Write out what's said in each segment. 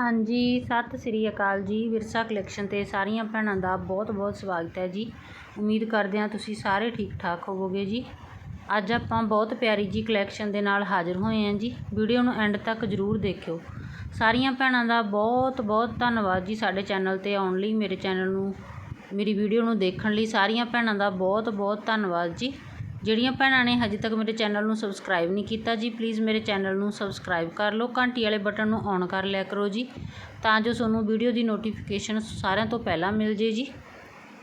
ਹਾਂਜੀ, ਸਤਿ ਸ੍ਰੀ ਅਕਾਲ ਜੀ। ਵਿਰਸਾ ਕਲੈਕਸ਼ਨ ਤੇ ਸਾਰੀਆਂ ਭੈਣਾਂ ਦਾ ਬਹੁਤ ਬਹੁਤ ਸਵਾਗਤ ਹੈ ਜੀ। ਉਮੀਦ ਕਰਦੇ ਹਾਂ ਤੁਸੀਂ ਸਾਰੇ ਠੀਕ ਠਾਕ ਹੋਵੋਗੇ ਜੀ। ਅੱਜ ਆਪਾਂ ਬਹੁਤ ਪਿਆਰੀ ਜੀ ਕਲੈਕਸ਼ਨ ਦੇ ਨਾਲ ਹਾਜ਼ਰ ਹੋਏ ਹਾਂ ਜੀ। ਵੀਡੀਓ ਨੂੰ ਐਂਡ ਤੱਕ ਜ਼ਰੂਰ ਦੇਖਿਓ। ਸਾਰੀਆਂ ਭੈਣਾਂ ਦਾ ਬਹੁਤ ਬਹੁਤ ਧੰਨਵਾਦ ਜੀ ਸਾਡੇ ਚੈਨਲ ਤੇ ਆਉਣ ਲਈ, ਮੇਰੇ ਚੈਨਲ ਨੂੰ, ਮੇਰੀ ਵੀਡੀਓ ਨੂੰ ਦੇਖਣ ਲਈ। ਸਾਰੀਆਂ ਭੈਣਾਂ ਦਾ ਬਹੁਤ ਬਹੁਤ ਧੰਨਵਾਦ ਜੀ। ਜਿਹੜੀਆਂ ਭੈਣਾਂ ਨੇ ਹਜੇ ਤੱਕ ਮੇਰੇ ਚੈਨਲ ਨੂੰ ਸਬਸਕ੍ਰਾਈਬ ਨਹੀਂ ਕੀਤਾ ਜੀ ਪਲੀਜ਼ ਮੇਰੇ ਚੈਨਲ ਨੂੰ ਸਬਸਕ੍ਰਾਈਬ ਕਰ ਲਓ। ਘੰਟੀ ਵਾਲੇ ਬਟਨ ਨੂੰ ਔਨ ਕਰ ਲਿਆ ਕਰੋ ਜੀ, ਤਾਂ ਜੋ ਤੁਹਾਨੂੰ ਵੀਡੀਓ ਦੀ ਨੋਟੀਫਿਕੇਸ਼ਨ ਸਾਰਿਆਂ ਤੋਂ ਪਹਿਲਾਂ ਮਿਲ ਜੇ ਜੀ।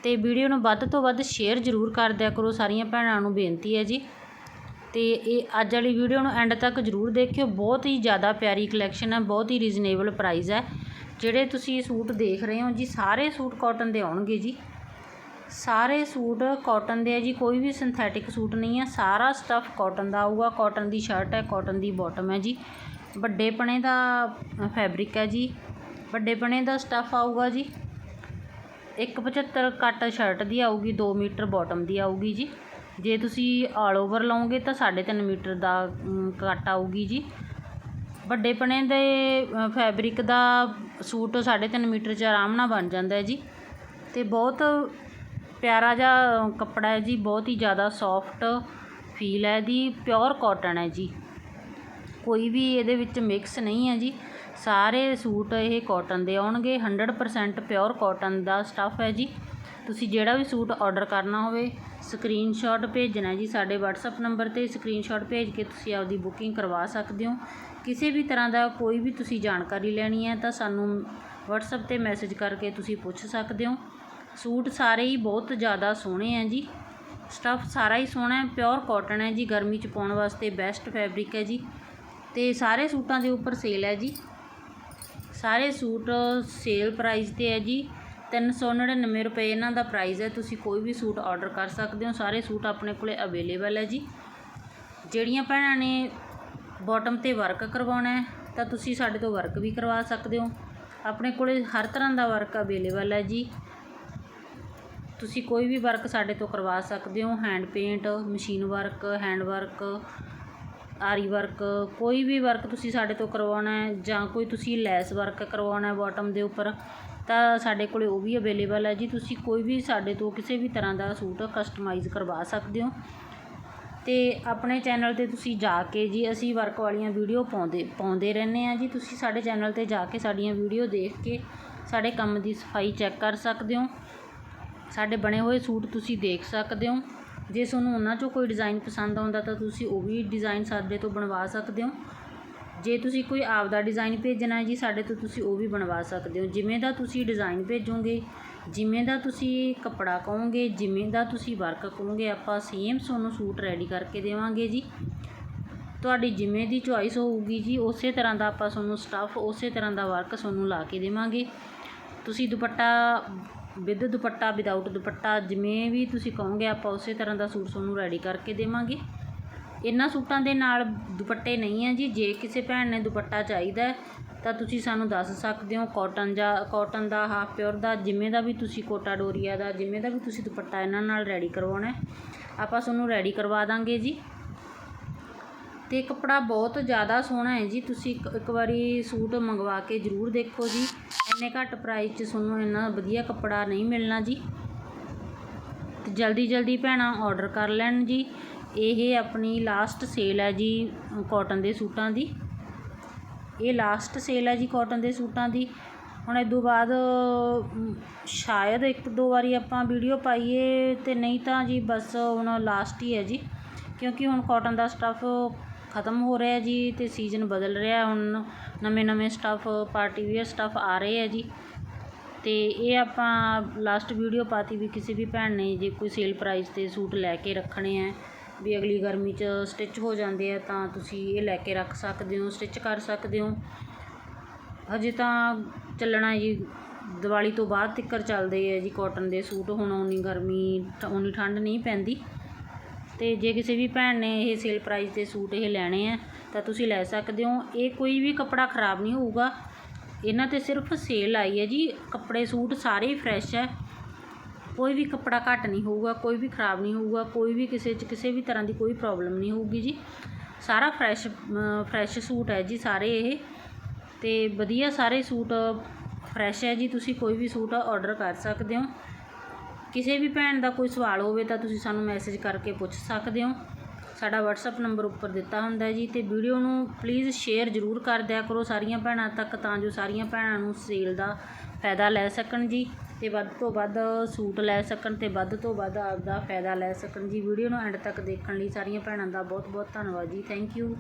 ਤੇ ਵੀਡੀਓ ਨੂੰ ਵੱਧ ਤੋਂ ਵੱਧ ਸ਼ੇਅਰ ਜ਼ਰੂਰ ਕਰ ਦਿਆ ਕਰੋ, ਸਾਰੀਆਂ ਭੈਣਾਂ ਨੂੰ ਬੇਨਤੀ ਹੈ ਜੀ। ਤੇ ਇਹ ਅੱਜ ਵਾਲੀ ਵੀਡੀਓ ਨੂੰ ਐਂਡ ਤੱਕ ਜ਼ਰੂਰ ਦੇਖਿਓ। ਬਹੁਤ ਹੀ ਜ਼ਿਆਦਾ ਪਿਆਰੀ ਕਲੈਕਸ਼ਨ ਹੈ, ਬਹੁਤ ਹੀ ਰੀਜ਼ਨੇਬਲ ਪ੍ਰਾਈਸ ਹੈ। ਜਿਹੜੇ ਤੁਸੀਂ ਇਹ ਸੂਟ ਦੇਖ ਰਹੇ ਹੋ ਜੀ, ਸਾਰੇ ਸੂਟ ਕਾਟਨ ਦੇ ਆਉਣਗੇ ਜੀ। ਸਾਰੇ ਸੂਟ ਕੋਟਨ ਦੇ ਹੈ ਜੀ, ਕੋਈ ਵੀ ਸਿੰਥੈਟਿਕ ਸੂਟ ਨਹੀਂ ਹੈ ਸਾਰਾ ਸਟੱਫ ਕੋਟਨ ਦਾ ਆਊਗਾ। ਕੋਟਨ ਦੀ ਸ਼ਰਟ ਹੈ ਕੋਟਨ ਦੀ ਬਾਟਮ ਹੈ ਜੀ। ਵੱਡੇ ਪਣੇ ਦਾ ਫੈਬਰਿਕ ਹੈ ਜੀ। ਵੱਡੇ ਪਣੇ ਦਾ ਸਟੱਫ ਆਊਗਾ ਜੀ। 175 ਕੱਟ ਸ਼ਰਟ ਦੀ ਆਊਗੀ 2 ਮੀਟਰ ਬਾਟਮ ਦੀ ਆਊਗੀ ਜੀ। ਜੇ ਤੁਸੀਂ ਆਲ ਓਵਰ ਲਓਗੇ ਤਾਂ 3.5 ਮੀਟਰ ਦਾ ਕੱਟ ਆਊਗੀ ਜੀ। ਵੱਡੇ ਪਣੇ ਦੇ ਫੈਬਰਿਕ ਦਾ ਸੂਟ 3.5 ਮੀਟਰ 'ਚ ਆਰਾਮ ਨਾਲ ਬਣ ਜਾਂਦਾ ਹੈ ਜੀ। ਤੇ ਬਹੁਤ ਪਿਆਰਾ ਜਿਹਾ ਕੱਪੜਾ ਹੈ ਜੀ, ਬਹੁਤ ਹੀ ਜ਼ਿਆਦਾ ਸੌਫਟ ਫੀਲ ਹੈ ਇਹਦੀ ਪਿਓਰ ਕਾਟਨ ਹੈ ਜੀ। ਕੋਈ ਵੀ ਇਹਦੇ ਵਿੱਚ ਮਿਕਸ ਨਹੀਂ ਹੈ ਜੀ। ਸਾਰੇ ਸੂਟ ਇਹ ਕਾਟਨ ਦੇ ਆਉਣਗੇ 100% ਪਿਓਰ ਕਾਟਨ ਦਾ ਸਟੱਫ ਹੈ ਜੀ। ਤੁਸੀਂ ਜਿਹੜਾ ਵੀ ਸੂਟ ਆਰਡਰ ਕਰਨਾ ਹੋਵੇ ਸਕਰੀਨਸ਼ਾਟ ਭੇਜਣਾ ਜੀ ਸਾਡੇ WhatsApp ਨੰਬਰ ਤੇ ਸਕਰੀਨਸ਼ਾਟ ਭੇਜ ਕੇ ਤੁਸੀਂ ਆਪਦੀ ਬੁਕਿੰਗ ਕਰਵਾ ਸਕਦੇ ਹੋ। ਕਿਸੇ ਵੀ ਤਰ੍ਹਾਂ ਦਾ ਕੋਈ ਵੀ ਤੁਸੀਂ ਜਾਣਕਾਰੀ ਲੈਣੀ ਹੈ ਤਾਂ ਸਾਨੂੰ WhatsApp ਤੇ ਮੈਸੇਜ ਕਰਕੇ ਤੁਸੀਂ ਪੁੱਛ ਸਕਦੇ ਹੋ। ਸੂਟ ਸਾਰੇ ਹੀ ਬਹੁਤ ਜ਼ਿਆਦਾ ਸੋਹਣੇ ਹੈ ਜੀ। ਸਟੱਫ ਸਾਰਾ ਹੀ ਸੋਹਣਾ ਪਿਓਰ ਕਾਟਨ ਹੈ ਜੀ, ਗਰਮੀ 'ਚ ਪਾਉਣ ਵਾਸਤੇ ਬੈਸਟ ਫੈਬਰਿਕ ਹੈ ਜੀ। ਅਤੇ ਸਾਰੇ ਸੂਟਾਂ ਦੇ ਉੱਪਰ ਸੇਲ ਹੈ ਜੀ। ਸਾਰੇ ਸੂਟ ਸੇਲ ਪ੍ਰਾਈਸ ਤੇ ਹੈ ਜੀ। 399 ਰੁਪਏ ਇਹਨਾਂ ਦਾ ਪ੍ਰਾਈਸ ਹੈ। ਤੁਸੀਂ ਕੋਈ ਵੀ ਸੂਟ ਆਰਡਰ ਕਰ ਸਕਦੇ ਹੋ। ਸਾਰੇ ਸੂਟ ਆਪਣੇ ਕੋਲੇ ਅਵੇਲੇਬਲ ਹੈ ਜੀ। ਜਿਹੜੀਆਂ ਭੈਣਾਂ ਨੇ ਬਾਟਮ ਤੇ ਵਰਕ ਕਰਵਾਉਣਾ ਹੈ, ਤਾਂ ਤੁਸੀਂ ਸਾਡੇ ਤੋਂ ਵਰਕ ਵੀ ਕਰਵਾ ਸਕਦੇ ਹੋ। ਆਪਣੇ ਕੋਲੇ ਹਰ ਤਰ੍ਹਾਂ ਦਾ ਵਰਕ ਅਵੇਲੇਬਲ ਹੈ ਜੀ। ਤੁਸੀਂ ਕੋਈ ਵੀ ਵਰਕ ਸਾਡੇ ਤੋਂ ਕਰਵਾ ਸਕਦੇ ਹੋ hand paint machine work hand work aari work ਕੋਈ ਵੀ ਵਰਕ ਤੁਸੀਂ ਸਾਡੇ ਤੋਂ ਕਰਵਾਉਣਾ ਹੈ ਜਾਂ ਕੋਈ ਤੁਸੀਂ ਲੈਸ ਵਰਕ ਕਰਵਾਉਣਾ ਹੈ ਬਾਟਮ ਦੇ ਉੱਪਰ, ਤਾਂ ਸਾਡੇ ਕੋਲ ਉਹ ਵੀ ਅਵੇਲੇਬਲ ਹੈ ਜੀ। ਤੁਸੀਂ ਕੋਈ ਵੀ ਸਾਡੇ ਤੋਂ ਕਿਸੇ ਵੀ ਤਰ੍ਹਾਂ ਦਾ ਸੂਟ ਕਸਟਮਾਈਜ਼ ਕਰਵਾ ਸਕਦੇ ਹੋ। ਤੇ ਆਪਣੇ ਚੈਨਲ ਤੇ ਤੁਸੀਂ ਜਾ ਕੇ ਜੀ, ਅਸੀਂ ਵਰਕ ਵਾਲੀਆਂ ਵੀਡੀਓ ਪਾਉਂਦੇ ਪਾਉਂਦੇ ਰਹਿੰਦੇ ਆ ਜੀ। ਤੁਸੀਂ ਸਾਡੇ ਚੈਨਲ ਤੇ ਜਾ ਕੇ ਸਾਡੀਆਂ ਵੀਡੀਓ ਦੇਖ ਕੇ ਸਾਡੇ ਕੰਮ ਦੀ ਸਫ਼ਾਈ ਚੈੱਕ ਕਰ ਸਕਦੇ ਹੋ। ਸਾਡੇ ਬਣੇ ਹੋਏ ਸੂਟ ਤੁਸੀਂ ਦੇਖ ਸਕਦੇ ਹੋ। ਜੇ ਤੁਹਾਨੂੰ ਉਹਨਾਂ 'ਚੋਂ ਕੋਈ ਡਿਜ਼ਾਈਨ ਪਸੰਦ ਆਉਂਦਾ ਤਾਂ ਤੁਸੀਂ ਉਹ ਵੀ ਡਿਜ਼ਾਈਨ ਸਾਡੇ ਤੋਂ ਬਣਵਾ ਸਕਦੇ ਹੋ। ਜੇ ਤੁਸੀਂ ਕੋਈ ਆਪ ਦਾ ਡਿਜ਼ਾਈਨ ਭੇਜਣਾ ਜੀ, ਸਾਡੇ ਤੋਂ ਤੁਸੀਂ ਉਹ ਵੀ ਬਣਵਾ ਸਕਦੇ ਹੋ। ਜਿਵੇਂ ਦਾ ਤੁਸੀਂ ਡਿਜ਼ਾਈਨ ਭੇਜੋਗੇ, ਜਿਵੇਂ ਦਾ ਤੁਸੀਂ ਕੱਪੜਾ ਕਹੋਗੇ, ਜਿਵੇਂ ਦਾ ਤੁਸੀਂ ਵਰਕ ਕਹੋਗੇ ਆਪਾਂ ਸੇਮ ਤੁਹਾਨੂੰ ਸੂਟ ਰੈਡੀ ਕਰਕੇ ਦੇਵਾਂਗੇ ਜੀ। ਤੁਹਾਡੀ ਜਿਵੇਂ ਦੀ ਚੁਆਇਸ ਹੋਊਗੀ ਜੀ, ਉਸੇ ਤਰ੍ਹਾਂ ਦਾ ਆਪਾਂ ਤੁਹਾਨੂੰ ਸਟੱਫ ਉਸੇ ਤਰ੍ਹਾਂ ਦਾ ਵਰਕ ਤੁਹਾਨੂੰ ਲਾ ਕੇ ਦੇਵਾਂਗੇ। ਤੁਸੀਂ ਦੁਪੱਟਾ ਵਿਦ ਦੁਪੱਟਾ ਵਿਦਆਊਟ ਦੁਪੱਟਾ, ਜਿਵੇਂ ਵੀ ਤੁਸੀਂ ਕਹੋਗੇ, ਆਪਾਂ ਉਸੇ ਤਰ੍ਹਾਂ ਦਾ ਸੂਟ ਤੁਹਾਨੂੰ ਰੈਡੀ ਕਰਕੇ ਦੇਵਾਂਗੇ। ਇਹਨਾਂ ਸੂਟਾਂ ਦੇ ਨਾਲ ਦੁਪੱਟੇ ਨਹੀਂ ਹੈ ਜੀ। ਜੇ ਕਿਸੇ ਭੈਣ ਨੇ ਦੁਪੱਟਾ ਚਾਹੀਦਾ ਤਾਂ ਤੁਸੀਂ ਸਾਨੂੰ ਦੱਸ ਸਕਦੇ ਹੋ ਕਾਟਨ ਜਾਂ ਕਾਟਨ ਦਾ ਹਾਫ ਪਿਓਰ ਦਾ, ਜਿਵੇਂ ਦਾ ਵੀ ਤੁਸੀਂ ਕੋਟਾ ਡੋਰੀਆ ਦਾ, ਜਿਵੇਂ ਦਾ ਵੀ ਤੁਸੀਂ ਦੁਪੱਟਾ ਇਹਨਾਂ ਨਾਲ ਰੈਡੀ ਕਰਵਾਉਣਾ ਆਪਾਂ ਤੁਹਾਨੂੰ ਰੈਡੀ ਕਰਵਾ ਦਾਂਗੇ ਜੀ। ਅਤੇ ਕੱਪੜਾ ਬਹੁਤ ਜ਼ਿਆਦਾ ਸੋਹਣਾ ਹੈ ਜੀ। ਤੁਸੀਂ ਇੱਕ ਇੱਕ ਵਾਰੀ ਸੂਟ ਮੰਗਵਾ ਕੇ ਜ਼ਰੂਰ ਦੇਖੋ ਜੀ। ਇੰਨੇ ਘੱਟ ਪ੍ਰਾਈਸ 'ਚ ਤੁਹਾਨੂੰ ਇੰਨਾ ਵਧੀਆ ਕੱਪੜਾ ਨਹੀਂ ਮਿਲਣਾ ਜੀ। ਤੇ ਜਲਦੀ ਜਲਦੀ ਭੈਣਾਂ ਆਰਡਰ ਕਰ ਲੈਣ ਜੀ। ਇਹ ਆਪਣੀ ਲਾਸਟ ਸੇਲ ਹੈ ਜੀ ਕਾਟਨ ਦੇ ਸੂਟਾਂ ਦੀ। ਇਹ ਲਾਸਟ ਸੇਲ ਹੈ ਜੀ ਕਾਟਨ ਦੇ ਸੂਟਾਂ ਦੀ। ਹੁਣ ਇਸ ਤੋਂ ਬਾਅਦ ਸ਼ਾਇਦ ਇੱਕ ਦੋ ਵਾਰੀ ਆਪਾਂ ਵੀਡੀਓ ਪਾਈਏ ਤੇ ਨਹੀਂ ਤਾਂ ਜੀ ਬਸ ਹੁਣ ਲਾਸਟ ਹੀ ਹੈ ਜੀ। ਕਿਉਂਕਿ ਹੁਣ ਕਾਟਨ ਦਾ ਸਟੱਫ ਖਤਮ ਹੋ ਰਿਹਾ ਜੀ ਅਤੇ ਸੀਜ਼ਨ ਬਦਲ ਰਿਹਾ। ਹੁਣ ਨਵੇਂ ਨਵੇਂ ਸਟੱਫ ਪਾਰਟੀ ਵੀਅਰ ਸਟੱਫ ਆ ਰਹੇ ਹੈ ਜੀ। ਅਤੇ ਇਹ ਆਪਾਂ ਲਾਸਟ ਵੀਡੀਓ ਪਾਤੀ ਵੀ ਕਿਸੇ ਵੀ ਭੈਣ ਨੇ ਜੇ ਕੋਈ ਸੇਲ ਪ੍ਰਾਈਸ ਤੇ ਸੂਟ ਲੈ ਕੇ ਰੱਖਣੇ ਹੈ ਵੀ ਅਗਲੀ ਗਰਮੀ 'ਚ ਸਟਿਚ ਹੋ ਜਾਂਦੇ ਆ ਤਾਂ ਤੁਸੀਂ ਇਹ ਲੈ ਕੇ ਰੱਖ ਸਕਦੇ ਹੋ ਸਟਿਚ ਕਰ ਸਕਦੇ ਹੋ। ਹਜੇ ਤਾਂ ਚੱਲਣਾ ਜੀ, ਦੀਵਾਲੀ ਤੋਂ ਬਾਅਦ ਤੱਕਰ ਚੱਲਦੇ ਆ ਜੀ ਕਾਟਨ ਦੇ ਸੂਟ। ਹੁਣ ਉਨੀ ਗਰਮੀ ਉਨੀ ਠੰਡ ਨਹੀਂ ਪੈਂਦੀ। ਅਤੇ ਜੇ ਕਿਸੇ ਵੀ ਭੈਣ ਨੇ ਇਹ ਸੇਲ ਪ੍ਰਾਈਜ਼ ਦੇ ਸੂਟ ਇਹ ਲੈਣੇ ਹੈ ਤਾਂ ਤੁਸੀਂ ਲੈ ਸਕਦੇ ਹੋ। ਇਹ ਕੋਈ ਵੀ ਕੱਪੜਾ ਖਰਾਬ ਨਹੀਂ ਹੋਊਗਾ। ਇਹਨਾਂ ਤੇ ਸਿਰਫ ਸੇਲ ਆਈ ਹੈ ਜੀ। ਕੱਪੜੇ ਸੂਟ ਸਾਰੇ ਹੀ ਫਰੈਸ਼ ਹੈ। ਕੋਈ ਵੀ ਕੱਪੜਾ ਘੱਟ ਨਹੀਂ ਹੋਊਗਾ, ਕੋਈ ਵੀ ਖਰਾਬ ਨਹੀਂ ਹੋਊਗਾ, ਕੋਈ ਵੀ ਕਿਸੇ 'ਚ ਕਿਸੇ ਵੀ ਤਰ੍ਹਾਂ ਦੀ ਕੋਈ ਪ੍ਰੋਬਲਮ ਨਹੀਂ ਹੋਊਗੀ ਜੀ। ਸਾਰਾ ਫਰੈਸ਼ ਫਰੈਸ਼ ਸੂਟ ਹੈ ਜੀ ਸਾਰੇ ਇਹ। ਅਤੇ ਵਧੀਆ ਸਾਰੇ ਸੂਟ ਫਰੈਸ਼ ਹੈ ਜੀ। ਤੁਸੀਂ ਕੋਈ ਵੀ ਸੂਟ ਆਰਡਰ ਕਰ ਸਕਦੇ ਹੋ। ਕਿਸੇ ਵੀ ਭੈਣ ਦਾ ਕੋਈ ਸਵਾਲ ਹੋਵੇ ਤਾਂ ਤੁਸੀਂ ਸਾਨੂੰ ਮੈਸੇਜ ਕਰਕੇ ਪੁੱਛ ਸਕਦੇ ਹੋ। ਸਾਡਾ WhatsApp ਨੰਬਰ ਉੱਪਰ ਦਿੱਤਾ ਹੁੰਦਾ ਜੀ ਤੇ ਵੀਡੀਓ ਨੂੰ ਪਲੀਜ਼ ਸ਼ੇਅਰ ਜ਼ਰੂਰ ਕਰ ਦਿਆ ਕਰੋ। ਸਾਰੀਆਂ ਭੈਣਾਂ ਤੱਕ ਤਾਂ ਜੋ ਸਾਰੀਆਂ ਭੈਣਾਂ ਨੂੰ ਸੇਲ ਦਾ ਫਾਇਦਾ ਲੈ ਸਕਣ ਜੀ ਤੇ ਵੱਧ ਤੋਂ ਵੱਧ ਸੂਟ ਲੈ ਸਕਣ ਤੇ ਵੱਧ ਤੋਂ ਵੱਧ ਆਪਦਾ ਫਾਇਦਾ ਲੈ ਸਕਣ ਜੀ। ਵੀਡੀਓ ਨੂੰ ਐਂਡ ਤੱਕ ਦੇਖਣ ਲਈ ਸਾਰੀਆਂ ਭੈਣਾਂ ਦਾ ਬਹੁਤ ਬਹੁਤ ਧੰਨਵਾਦ ਜੀ। Thank you